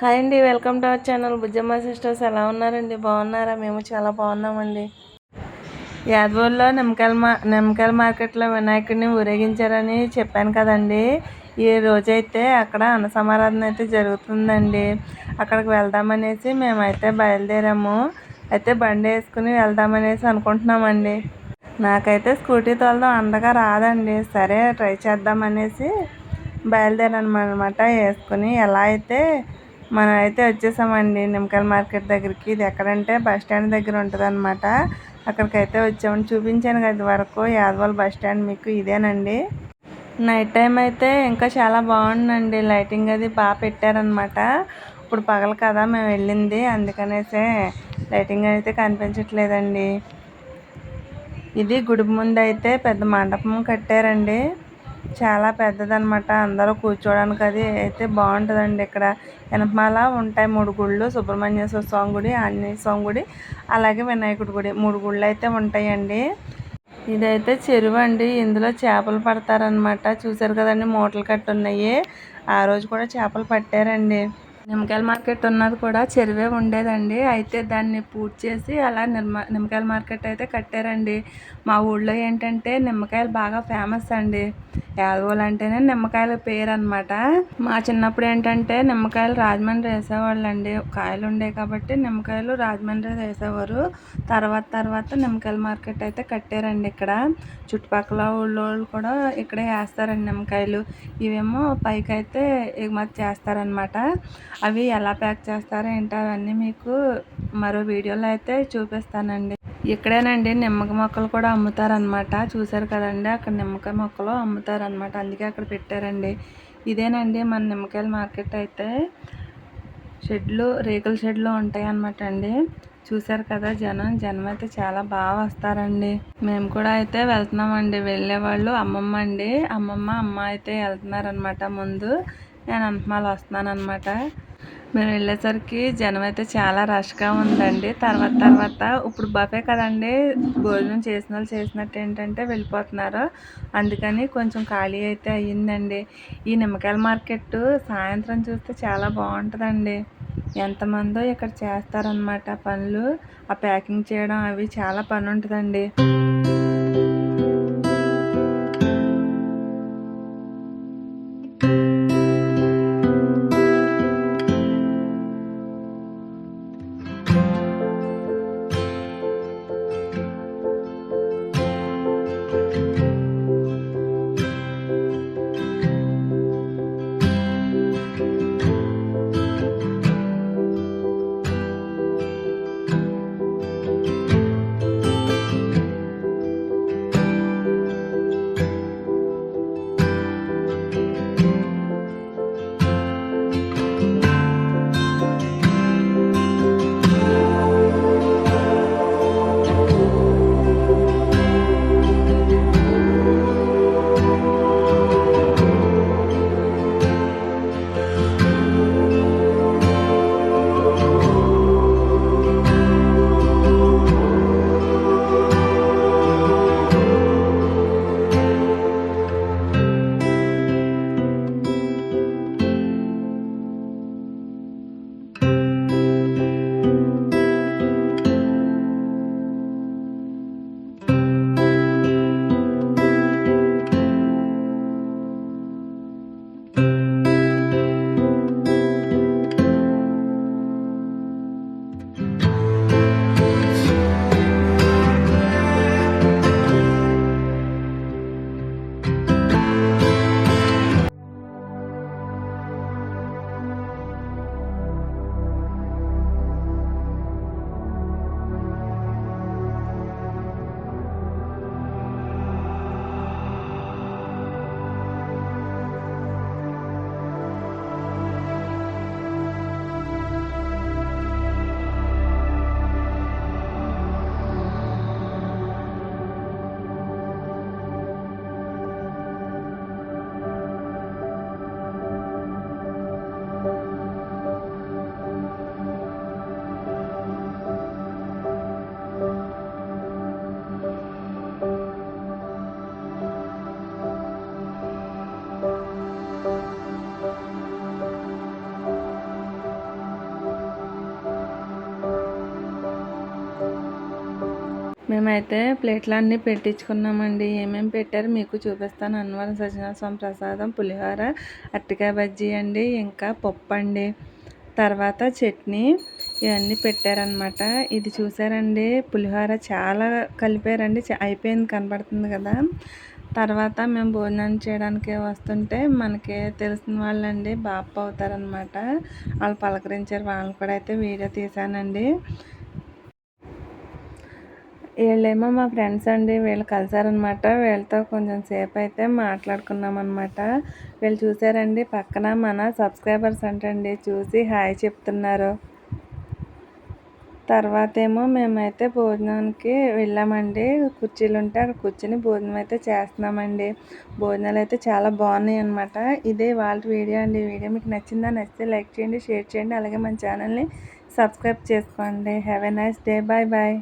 Hi అండి welcome to our channel. Bujjamma sisters ఎలా ఉన్నారండి? బాగున్నారా? మేము చాలా బాగున్నామండి. యాదవూరులో నిమ్మకాయల మా నిమ్మకాయల మార్కెట్లో వినాయకుడిని ఊరేగించారని చెప్పాను కదండి. ఈ రోజైతే అక్కడ అన్న సమారాధన అయితే జరుగుతుందండి. అక్కడికి వెళ్దామనేసి మేమైతే బయలుదేరాము. అయితే బండి వేసుకుని వెళ్దామనేసి అనుకుంటున్నామండి. నాకైతే స్కూటీ తోలడం అంతగా రాదండి. సరే ట్రై చేద్దామనేసి బయలుదేరాను అనమాట వేసుకుని ఎలా అయితే మనం అయితే వచ్చేసామండి నిమ్మకాయల మార్కెట్ దగ్గరికి. ఇది ఎక్కడంటే బస్ స్టాండ్ దగ్గర ఉంటుంది అనమాట అక్కడికైతే వచ్చామని చూపించాను కదా వరకు యాదవాల్ బస్ స్టాండ్ మీకు ఇదేనండి. నైట్ టైం అయితే ఇంకా చాలా బాగుందండి. లైటింగ్ అది బాగా పెట్టారనమాట ఇప్పుడు పగలు కదా మేము వెళ్ళింది. అందుకనేసే లైటింగ్ అయితే కనిపించట్లేదండి. ఇది గుడి ముందు అయితే పెద్ద మండపం కట్టారండి. చాలా పెద్దదనమాట. అందరూ కూర్చోవడానికి అది అయితే బాగుంటుందండి ఇక్కడ. వెనకమాల ఉంటాయి మూడు గుళ్ళు. సుబ్రహ్మణ్యేశ్వర స్వామి గుడి ఆంజనేయ స్వామి గుడి అలాగే వినాయకుడి గుడి. మూడు గుళ్ళు అయితే ఉంటాయండి. ఇదైతే చెరువు అండి. ఇందులో చేపలు పడతారనమాట. చూసారు కదండి మూటలు కట్టి ఉన్నాయి ఆ రోజు కూడా చేపలు పట్టారండి. నిమ్మకాయల మార్కెట్ ఉన్నది కూడా చెరువే ఉండేదండి. అయితే దాన్ని పూర్తి చేసి అలా నిమ్మ నిమ్మకాయల మార్కెట్ అయితే కట్టారండి. మా ఊళ్ళో ఏంటంటే నిమ్మకాయలు బాగా ఫేమస్ అండి. యాదవులు అంటేనే నిమ్మకాయల పేరు అనమాట మా చిన్నప్పుడు ఏంటంటే నిమ్మకాయలు రాజమండ్రి వేసేవాళ్ళు అండి కాయలు ఉండే కాబట్టి నిమ్మకాయలు రాజమండ్రి వేసేవారు. తర్వాత తర్వాత నిమ్మకాయల మార్కెట్ అయితే కట్టారండి ఇక్కడ. చుట్టుపక్కల ఊళ్ళో కూడా ఇక్కడే వేస్తారండి నిమ్మకాయలు. ఇవేమో పైకి అయితే ఎగుమతి చేస్తారనమాట అవి ఎలా ప్యాక్ చేస్తారో ఏంటో అవన్నీ మీకు మరో వీడియోలో అయితే చూపిస్తానండి. ఇక్కడేనండి నిమ్మక మొక్కలు కూడా అమ్ముతారనమాట చూసారు కదండి? అక్కడ నిమ్మకాయ మొక్కలు అమ్ముతారనమాట అందుకే అక్కడ పెట్టారండి. ఇదేనండి మన నిమ్మకాయల మార్కెట్ అయితే. షెడ్లు రేకుల షెడ్లు ఉంటాయి అనమాట అండి. చూసారు కదా జనం? జనం అయితే చాలా బాగా వస్తారండి. మేము కూడా అయితే వెళ్తున్నామండి. వెళ్ళే వాళ్ళు అమ్మమ్మ అండి. అమ్మమ్మ అమ్మ అయితే వెళ్తున్నారనమాట ముందు. నేను అంతమాల వస్తున్నాను అనమాట మేము వెళ్ళేసరికి జనం అయితే చాలా రష్గా ఉందండి. తర్వాత తర్వాత ఇప్పుడు బఫే కదండి. భోజనం చేసిన వాళ్ళు చేసినట్టు ఏంటంటే వెళ్ళిపోతున్నారు. అందుకని కొంచెం ఖాళీ అయితే అయ్యిందండి. ఈ నిమ్మకాయల మార్కెట్ సాయంత్రం చూస్తే చాలా బాగుంటుందండి. ఎంతమందో ఇక్కడ చేస్తారనమాట పనులు. ఆ ప్యాకింగ్ చేయడం అవి చాలా పని ఉంటుందండి మేమైతే ప్లేట్లు అన్నీ పెట్టించుకున్నామండి. ఏమేమి పెట్టారు మీకు చూపిస్తాను. అన్నవరం సత్యనారాయణ స్వామి ప్రసాదం పులిహోర అట్టికాయ బజ్జీ అండి ఇంకా పప్పు అండి. తర్వాత చట్నీ ఇవన్నీ పెట్టారనమాట ఇది చూసారండి పులిహోర చాలా కలిపారండి. అయిపోయింది కనబడుతుంది కదా. తర్వాత మేము భోజనం చేయడానికి వస్తుంటే మనకి తెలిసిన వాళ్ళండి బాప్ప అవుతారనమాట వాళ్ళు పలకరించారు. వాళ్ళని కూడా అయితే వీడియో తీశానండి. వీళ్ళేమో మా ఫ్రెండ్స్ అండి వీళ్ళు కలిసారనమాట. వీళ్ళతో కొంచెం సేపు అయితే మాట్లాడుకున్నాం అనమాట వీళ్ళు చూసారండి పక్కన మన సబ్స్క్రైబర్స్ అంటండి చూసి హాయ్ చెప్తున్నారు. తర్వాత ఏమో మేమైతే భోజనానికి వెళ్ళామండి. కుర్చీలు ఉంటే అక్కడ కూర్చొని భోజనం అయితే చేస్తున్నామండి. భోజనాలు అయితే చాలా బాగున్నాయి అనమాట ఇదే వాళ్ళ వీడియో అండి. వీడియో మీకు నచ్చిందా నచ్చితే లైక్ చేయండి షేర్ చేయండి. అలాగే మన ఛానల్ని సబ్స్క్రైబ్ చేసుకోండి. Have a nice day bye bye